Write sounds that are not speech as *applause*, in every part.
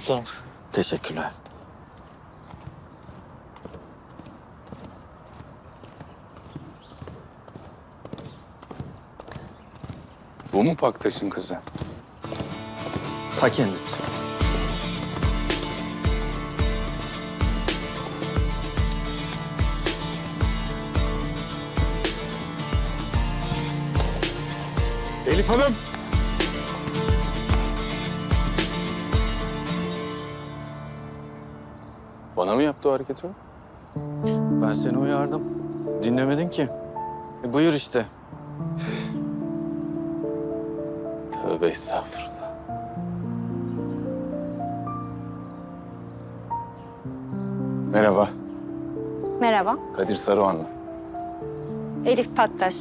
Tamam. Teşekkürler. Bu mu Paktaş'ın kızı? Ta kendisi. Elif Hanım. Bana mı yaptı o hareketi o? Ben seni uyardım. Dinlemedin ki. E, buyur işte. Tövbe estağfurullah. Merhaba, Merhaba. Kadir Saruhanlı. Elif Paktaş.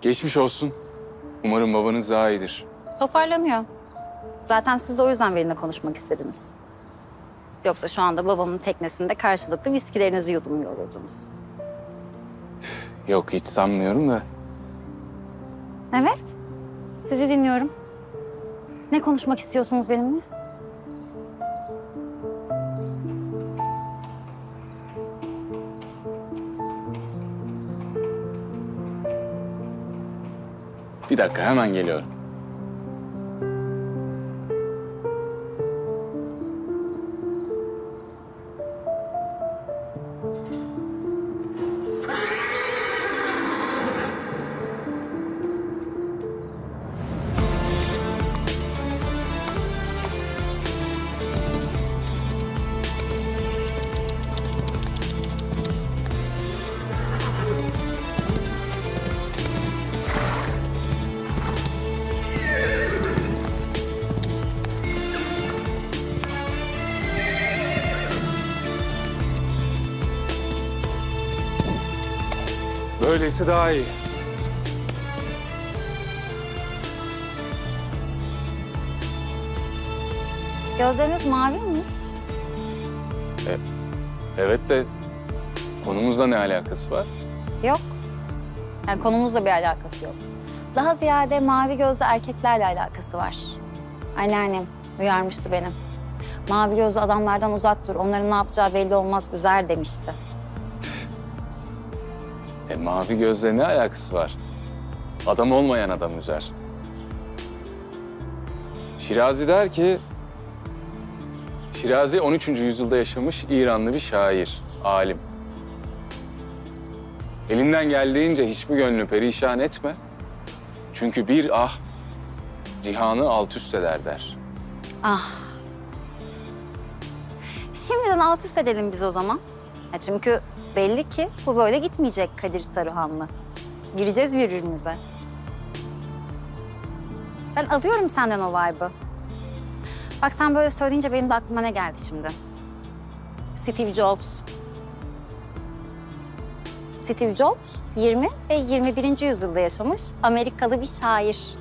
Geçmiş olsun. Umarım babanız daha iyidir. Toparlanıyor. Zaten siz de o yüzden benimle konuşmak istediniz. Yoksa şu anda babamın teknesinde karşılıklı viskilerinizi yudumluyor olurdunuz. Yok hiç sanmıyorum da. Evet. Sizi dinliyorum. Ne konuşmak istiyorsunuz benimle? Dakika hemen geliyorum. Böylesi daha iyi. Gözleriniz maviymiş. Evet de konumuzla ne alakası var? Yok. Yani konumuzla bir alakası yok. Daha ziyade mavi gözlü erkeklerle alakası var. Anneannem uyarmıştı beni. Mavi gözlü adamlardan uzak dur. Onların ne yapacağı belli olmaz, üzer demişti. E, mavi gözle ne alakası var? Adam olmayan adam üzer. Şirazi der ki... Şirazi 13. yüzyılda yaşamış İranlı bir şair, alim. Elinden geldiğince hiçbir gönlünü perişan etme. Çünkü bir ah cihanı alt üst eder der. Ah. Şimdiden alt üst edelim biz o zaman. Ya çünkü belli ki bu böyle gitmeyecek Kadir Saruhanlı. Gireceğiz birbirimize. Ben alıyorum senden o vibe'ı. Bak sen böyle söyleyince benim de aklıma ne geldi şimdi? Steve Jobs. Steve Jobs 20 ve 21. yüzyılda yaşamış Amerikalı bir şair,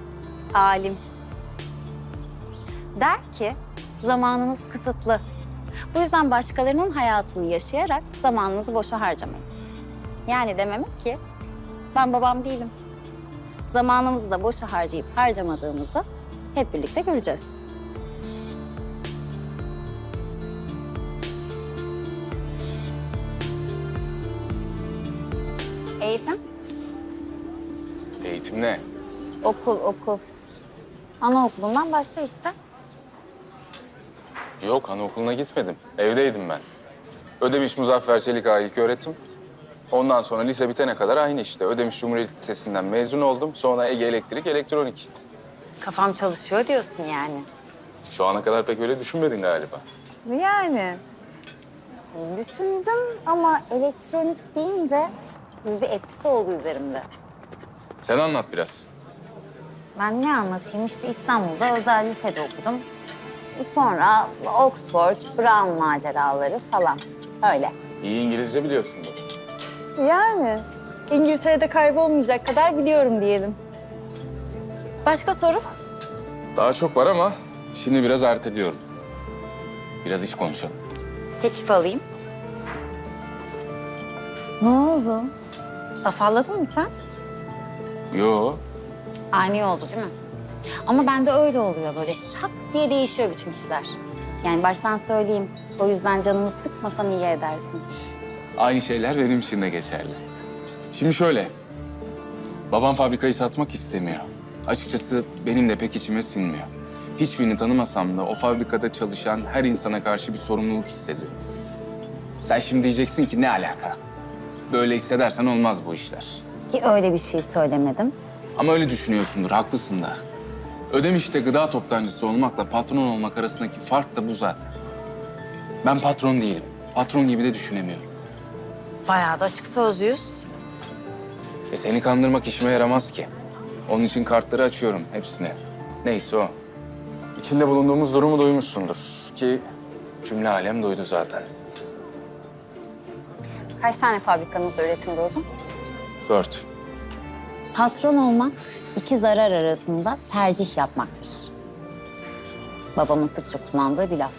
alim. Der ki zamanınız kısıtlı. Bu yüzden başkalarının hayatını yaşayarak zamanınızı boşa harcamayın. Yani dememek ki ben babam değilim. Zamanımızı da boşa harcayıp harcamadığımızı hep birlikte göreceğiz. Eğitim, Eğitim ne? okul, okul. Anaokulundan başla işte. Yok anaokuluna gitmedim. Evdeydim ben. Ödemiş Muzaffer Çelik Ağa ilk öğretim. Ondan sonra lise bitene kadar aynı işte. Ödemiş Cumhuriyet Lisesi'nden mezun oldum. Sonra Ege Elektrik, Elektronik. Kafam çalışıyor diyorsun yani. Şu ana kadar pek öyle düşünmedin galiba. Yani düşündüm ama elektronik deyince bir etkisi oldu üzerimde. Sen anlat biraz. Ben ne anlatayım işte İstanbul'da özel lisede okudum. Sonra Oxford, Brown maceraları falan. Öyle. İyi İngilizce biliyorsundur. Yani İngiltere'de kaybolmayacak kadar biliyorum diyelim. Başka soru? Daha çok var ama şimdi biraz erteliyorum. Biraz iş konuşalım. Teklif alayım. Ne oldu? Afalladın mı sen? Yo, Ani oldu değil mi? Ama bende öyle oluyor böyle şak diye değişiyor bütün işler. Yani baştan söyleyeyim. O yüzden canını sıkmasan iyi edersin. aynı şeyler benim için de geçerli. Şimdi şöyle, babam fabrikayı satmak istemiyor. Açıkçası benim de pek içime sinmiyor. Hiçbirini tanımasam da o fabrikada çalışan her insana karşı bir sorumluluk hissediyorum. Sen şimdi diyeceksin ki ne alaka? Böyle hissedersen olmaz bu işler. Ki öyle bir şey söylemedim. Ama öyle düşünüyorsundur, haklısın da. Ödemiş'te gıda toptancısı olmakla patron olmak arasındaki fark da bu zaten. Ben patron değilim. Patron gibi de düşünemiyorum. Bayağı da açık sözlüyüz. E seni kandırmak işime yaramaz ki. Onun için kartları açıyorum hepsine. Neyse o. İçinde bulunduğumuz durumu duymuşsundur ki cümle alem duydu zaten. Kaç tane fabrikanızda üretim gördün? Dört. Patron olmak iki zarar arasında tercih yapmaktır. Babamın sıkça kullandığı bir laf.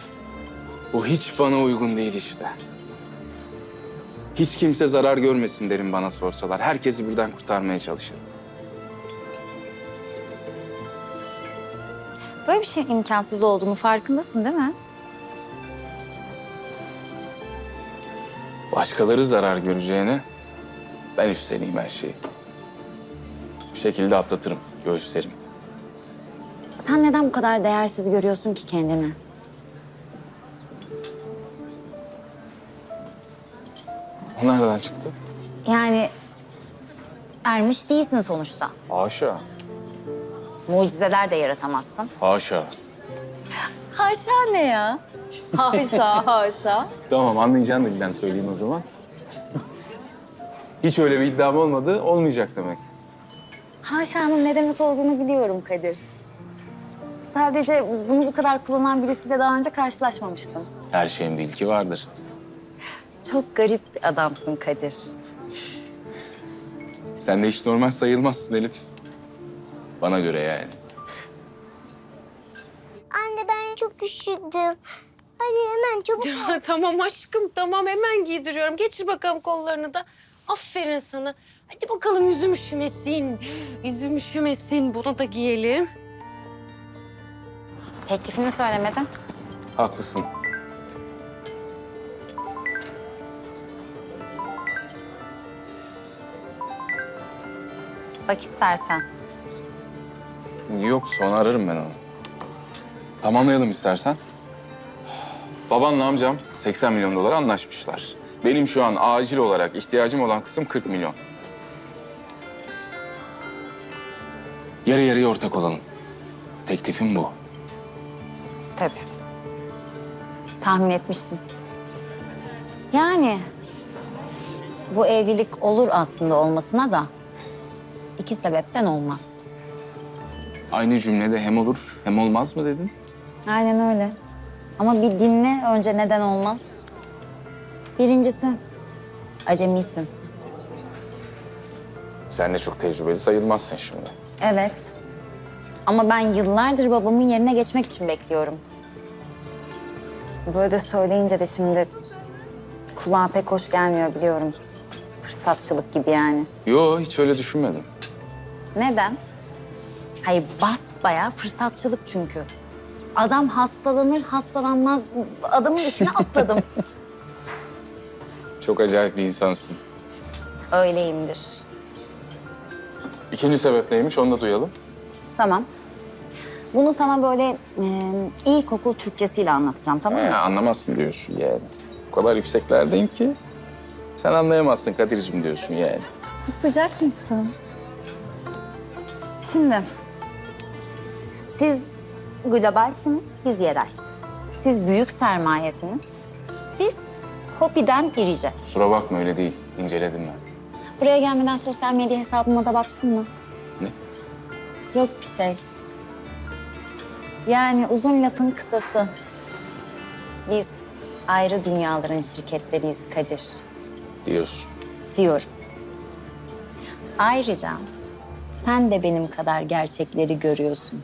Bu hiç bana uygun değil işte. Hiç kimse zarar görmesin derim bana sorsalar. Herkesi birden kurtarmaya çalışırım. Böyle bir şey imkansız olduğunu farkındasın değil mi? Başkaları zarar göreceğine ben üstleneyim her şeyi. Bir şekilde atlatırım, göğüslerim. Sen neden bu kadar değersiz görüyorsun ki kendini? O nereden çıktı? Yani ermiş değilsin sonuçta. Haşa. Mucizeler de yaratamazsın. Haşa. Haşa ne ya? Haşa, *laughs* haşa. Tamam anlayacağın dilden söyleyeyim o zaman. Hiç öyle bir iddiam olmadı, olmayacak demek. Haşa'nın ne demek olduğunu biliyorum Kadir. Sadece bunu bu kadar kullanan birisiyle daha önce karşılaşmamıştım. Her şeyin bir ilki vardır. Çok garip bir adamsın Kadir. Sen de hiç normal sayılmazsın Elif. Bana göre yani. Anne ben çok üşüdüm. Hadi hemen çabuk ol. tamam aşkım tamam hemen giydiriyorum. Geçir bakalım kollarını da. Aferin sana. Hadi bakalım yüzüm üşümesin. Yüzüm üşümesin. Bunu da giyelim. Teklifini söylemedin. Haklısın. Bak istersen. Yok sonra ararım ben onu. Tamamlayalım istersen. Babanla amcam 80 milyon dolar anlaşmışlar. Benim şu an acil olarak ihtiyacım olan kısım 40 milyon. Yarı yarıya ortak olalım. Teklifim bu. Tabii. Tahmin etmiştim. Yani bu evlilik olur aslında olmasına da iki sebepten olmaz. Aynı cümlede hem olur hem olmaz mı dedin? Aynen öyle. Ama bir dinle önce neden olmaz. Birincisi acemisin. Sen de çok tecrübeli sayılmazsın şimdi. Evet. Ama ben yıllardır babamın yerine geçmek için bekliyorum. Böyle de söyleyince de şimdi kulağa pek hoş gelmiyor biliyorum. Fırsatçılık gibi yani. Yo hiç öyle düşünmedim. Neden? Hayır basbayağı fırsatçılık çünkü. Adam hastalanır hastalanmaz adamın işine atladım. *laughs* Çok acayip bir insansın. Öyleyimdir. İkinci sebep neymiş onu da duyalım. Tamam. Bunu sana böyle e, ilkokul Türkçesiyle anlatacağım tamam mı? He, anlamazsın diyorsun yani. O kadar yükseklerdeyim ki sen anlayamazsın Kadir'cim diyorsun yani. Susacak mısın? Şimdi siz globalsiniz, biz yerel. Siz büyük sermayesiniz, biz hopiden irice. Kusura bakma öyle değil. İnceledim ben. Buraya gelmeden sosyal medya hesabıma da baktın mı? Ne? Yok bir şey. Yani uzun lafın kısası. Biz ayrı dünyaların şirketleriyiz Kadir. Diyorsun. diyorum. Ayrıca sen de benim kadar gerçekleri görüyorsun.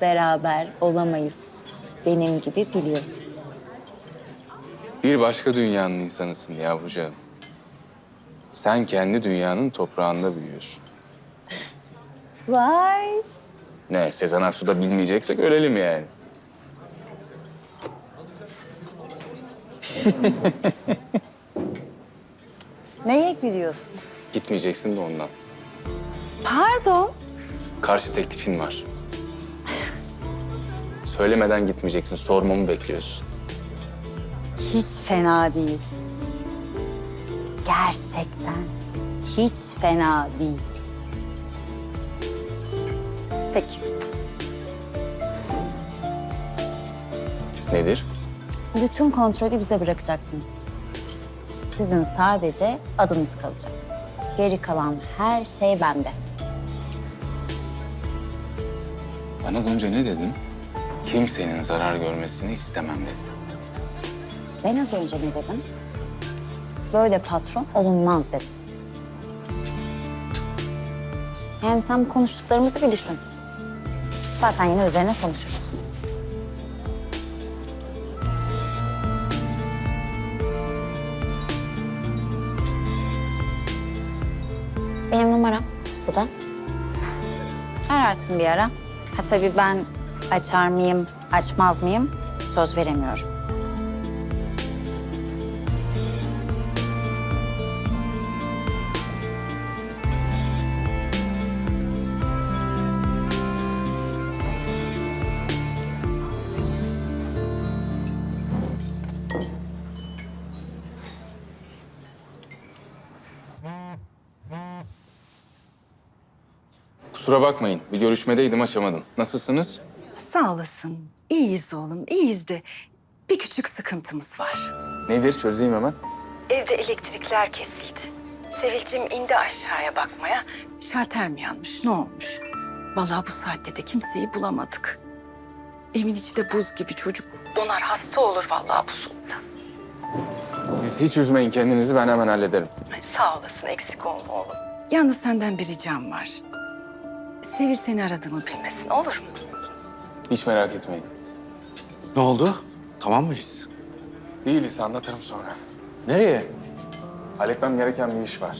Beraber olamayız. Benim gibi biliyorsun. Bir başka dünyanın insanısın yavrucağım. Sen kendi dünyanın toprağında büyüyorsun. Vay. Ne Sezen Aksu da bilmeyeceksek ölelim yani. *laughs* Neye gülüyorsun? Gitmeyeceksin de ondan. Pardon. Karşı teklifin var. Söylemeden gitmeyeceksin. Sormamı bekliyorsun. Hiç fena değil. Gerçekten hiç fena değil. Peki. Nedir? Bütün kontrolü bize bırakacaksınız. Sizin sadece adınız kalacak. Geri kalan her şey bende. Ben az önce ne dedim? Kimsenin zarar görmesini istemem dedim. Ben az önce ne dedim? Böyle patron olunmaz dedim. Yani sen bu konuştuklarımızı bir düşün. Zaten yine üzerine konuşuruz. Benim numaram bu da. Ararsın bir ara. Ha tabii ben açar mıyım, açmaz mıyım söz veremiyorum. Kusura bakmayın. Bir görüşmedeydim açamadım. Nasılsınız? Sağ olasın. İyiyiz oğlum, iyiyiz de bir küçük sıkıntımız var. Nedir? Çözeyim hemen. Evde elektrikler kesildi. Sevilcim indi aşağıya bakmaya. Şalter mi yanmış, ne olmuş? Vallahi bu saatte de kimseyi bulamadık. Evin içi de buz gibi çocuk. Donar hasta olur vallahi bu soğukta. Siz hiç üzmeyin kendinizi. Ben hemen hallederim. Ay, sağ olasın, eksik olma oğlum. Yalnız senden bir ricam var. Sevil seni aradığımı bilmesin, olur mu? Hiç merak etmeyin. Ne oldu? Tamam mıyız? Değiliz. Anlatırım sonra. Nereye? Halletmem gereken bir iş var.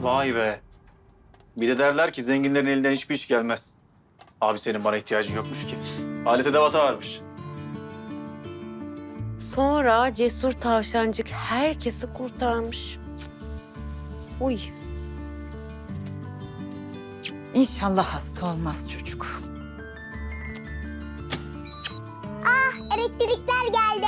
Vay be. Bir de derler ki zenginlerin elinden hiçbir iş gelmez. Abi senin bana ihtiyacın yokmuş ki. Alet edevata varmış. Sonra cesur tavşancık herkesi kurtarmış. Uy. İnşallah hasta olmaz çocuk. Elektrikler geldi.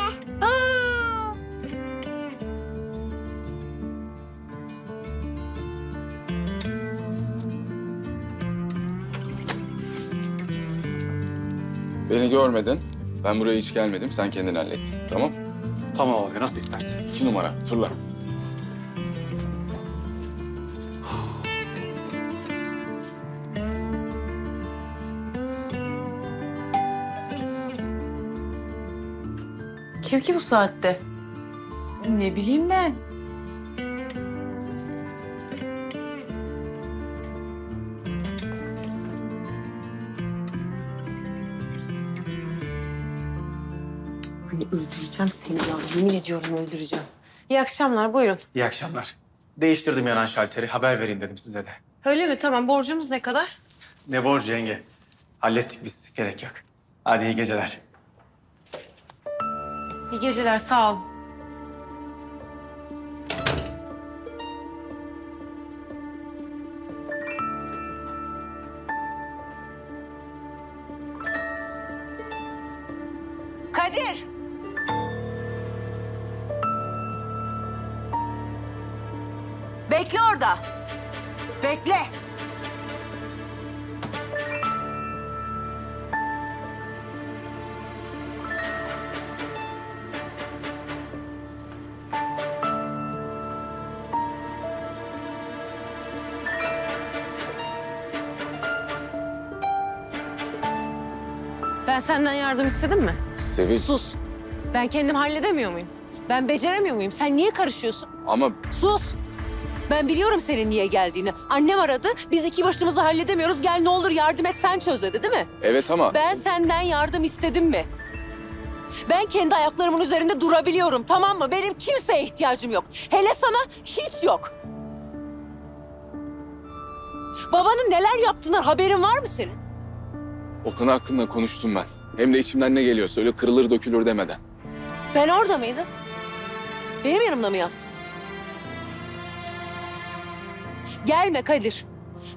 Beni görmedin. Ben buraya hiç gelmedim. Sen kendin hallettin. Tamam? Tamam abi nasıl istersen. İki numara. Fırla. Kim ki bu saatte? Ne bileyim ben. Hani öldüreceğim seni ya. Yemin ediyorum öldüreceğim. İyi akşamlar buyurun. İyi akşamlar. Değiştirdim yanan şalteri. Haber vereyim dedim size de. Öyle mi? Tamam. Borcumuz ne kadar? Ne borcu yenge? Hallettik biz. Gerek yok. Hadi iyi geceler. İyi geceler. Sağ ol. Kadir! Bekle orada. Bekle. Ben senden yardım istedim mi? Sevil. Sus. Ben kendim halledemiyor muyum? Ben beceremiyor muyum? Sen niye karışıyorsun? Ama Sus. Ben biliyorum senin niye geldiğini. Annem aradı. Biz iki başımızı halledemiyoruz. Gel ne olur yardım et sen çöz dedi değil mi? evet ama... Ben senden yardım istedim mi? Ben kendi ayaklarımın üzerinde durabiliyorum tamam mı? Benim kimseye ihtiyacım yok. Hele sana hiç yok. Babanın neler yaptığından haberin var mı senin? O konu hakkında konuştum ben. Hem de içimden ne geliyorsa öyle kırılır dökülür demeden. Ben orada mıydım? Benim yanımda mı yaptın? Gelme Kadir.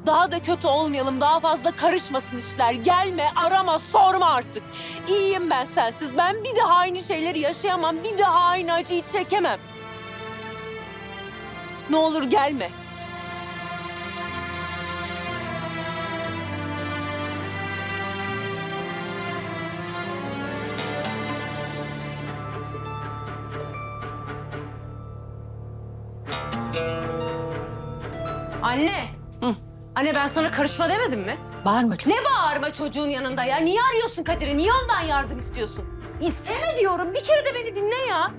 Daha da kötü olmayalım, daha fazla karışmasın işler. Gelme, arama, sorma artık. İyiyim ben sensiz. Ben bir daha aynı şeyleri yaşayamam. Bir daha aynı acıyı çekemem. Ne olur gelme. Ben sana karışma demedim mi? Bağırma çocuğum. Ne bağırma çocuğun yanında ya? Niye arıyorsun Kadir'i? Niye ondan yardım istiyorsun? İsteme diyorum. Bir kere de beni dinle ya.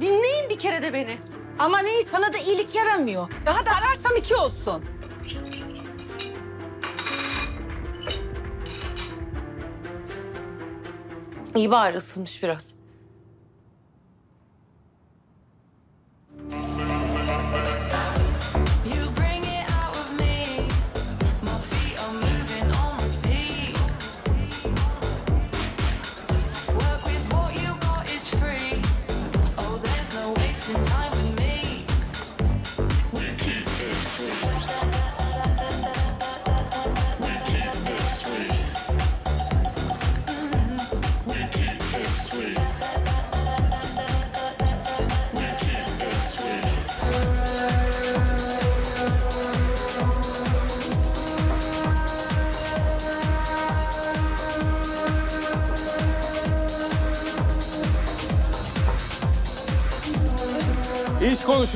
Dinleyin bir kere de beni. Ama neyi sana da iyilik yaramıyor. Daha da ararsam iki olsun. İyi bari ısınmış biraz. to time.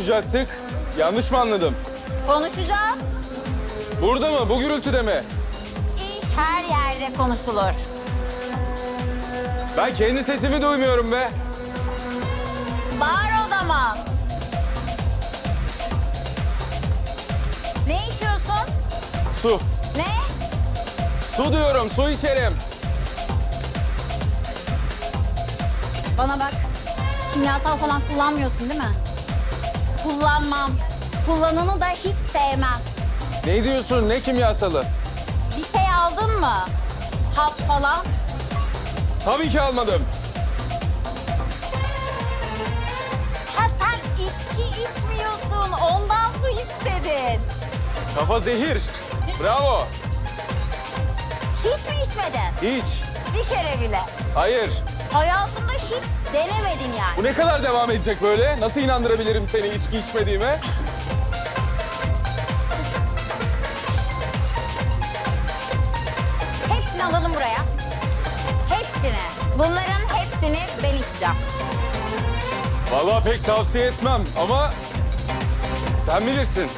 Konuşacaktık. Yanlış mı anladım? Konuşacağız. Burada mı? Bu gürültüde mi? İş her yerde konuşulur. Ben kendi sesimi duymuyorum be. Bağır o zaman. Ne içiyorsun? Su. Ne? Su diyorum. Su içerim. Bana bak. Kimyasal falan kullanmıyorsun değil mi? Kullanmam. Kullananı da hiç sevmem. Ne diyorsun? Ne kimyasalı? Bir şey aldın mı? Hap falan. Tabii ki almadım. Ha sen içki içmiyorsun. Ondan su istedin. Kafa zehir. Bravo. Hiç mi içmedin? Hiç. Bir kere bile. Hayır. Hayatında hiç denemedin yani. Bu ne kadar devam edecek böyle? Nasıl inandırabilirim seni içki içmediğime? Hepsini alalım buraya. Hepsini. Bunların hepsini ben içeceğim. Vallahi pek tavsiye etmem ama sen bilirsin.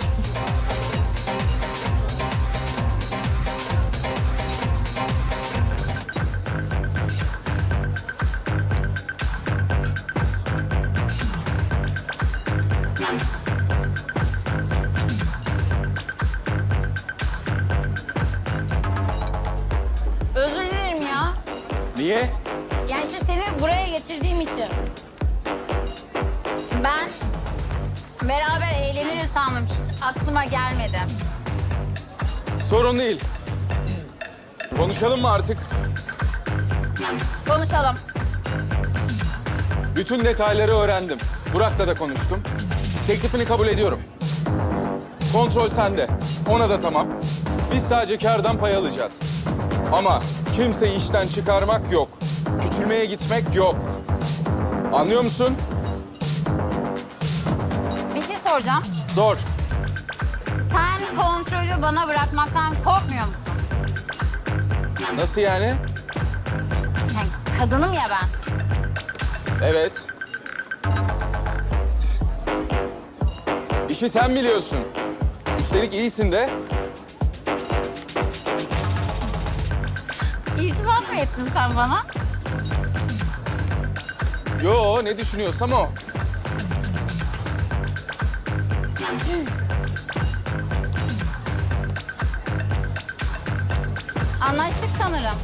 Sorun değil. Konuşalım mı artık? Konuşalım. Bütün detayları öğrendim. Burak'la da konuştum. Teklifini kabul ediyorum. Kontrol sende. Ona da tamam. Biz sadece kardan pay alacağız. Ama kimseyi işten çıkarmak yok. Küçülmeye gitmek yok. Anlıyor musun? Bir şey soracağım. Zor. Kontrolü bana bırakmaktan korkmuyor musun? Nasıl yani? Yani kadınım ya ben. Evet. İşi sen biliyorsun. Üstelik iyisin de. İltifat mı ettin sen bana? Yo ne düşünüyorsam o. Anlaştık sanırım.